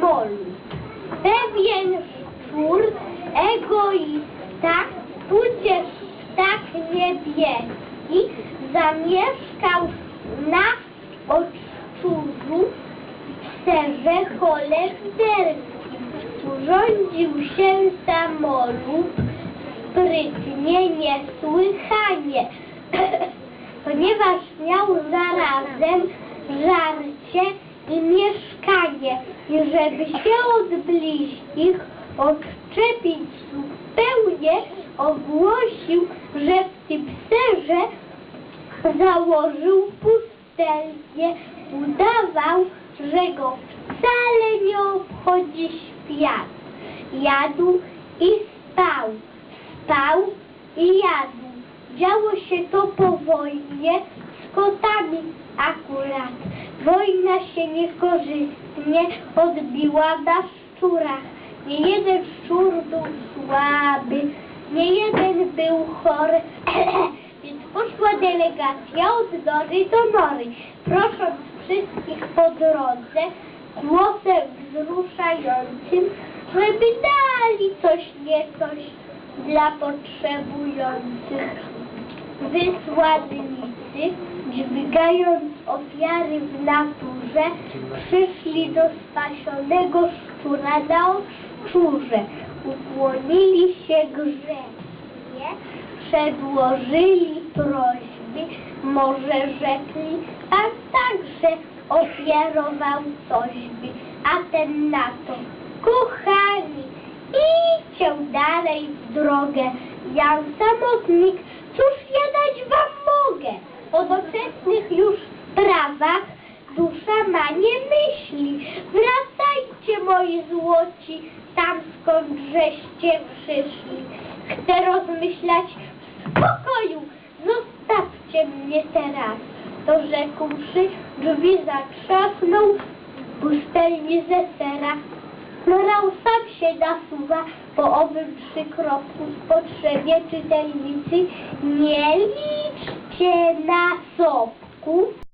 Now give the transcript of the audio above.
samolot. Pewien szczur, egoista, tudzież tak niebieski, zamieszkał na odczurzu w serze holenderskim. Urządził się samolot sprytnie, niesłychanie, ponieważ miał zarazem żarcie mieszkanie i żeby się od bliźnich odczepić zupełnie, ogłosił, że w tym serze założył pustelnię, udawał, że go wcale nie obchodzi świat. Jadł i spał, spał i jadł. Działo się to po wojnie z kotami akurat. Wojna się niekorzystnie odbiła na szczurach. Nie jeden szczur był słaby, nie jeden był chory, więc poszła delegacja od Nory do Nory, prosząc wszystkich po drodze głosem wzruszającym, żeby dali coś nie coś dla potrzebujących. Wysłannicy, dźwigając ofiary w naturze, przyszli do spasionego szczura na odczurze. Ukłonili się grzecznie, przedłożyli prośby, może rzekli, a także ofiarował cośby, a ten na to, kochani, idźcie dalej w drogę, ja samotnik, cóż ja dać wam mogę? O doczesnych już sprawach dusza ma nie myśli. Wracajcie, moi złoci, tam skąd żeście przyszli. Chcę rozmyślać w spokoju, zostawcie mnie teraz. To rzekłszy, drzwi zatrzasnął, pustelnie ze sera. Morał sam się nasuwa po owym przykropku potrzebie czytelnicy. Nie liczcie na sopku.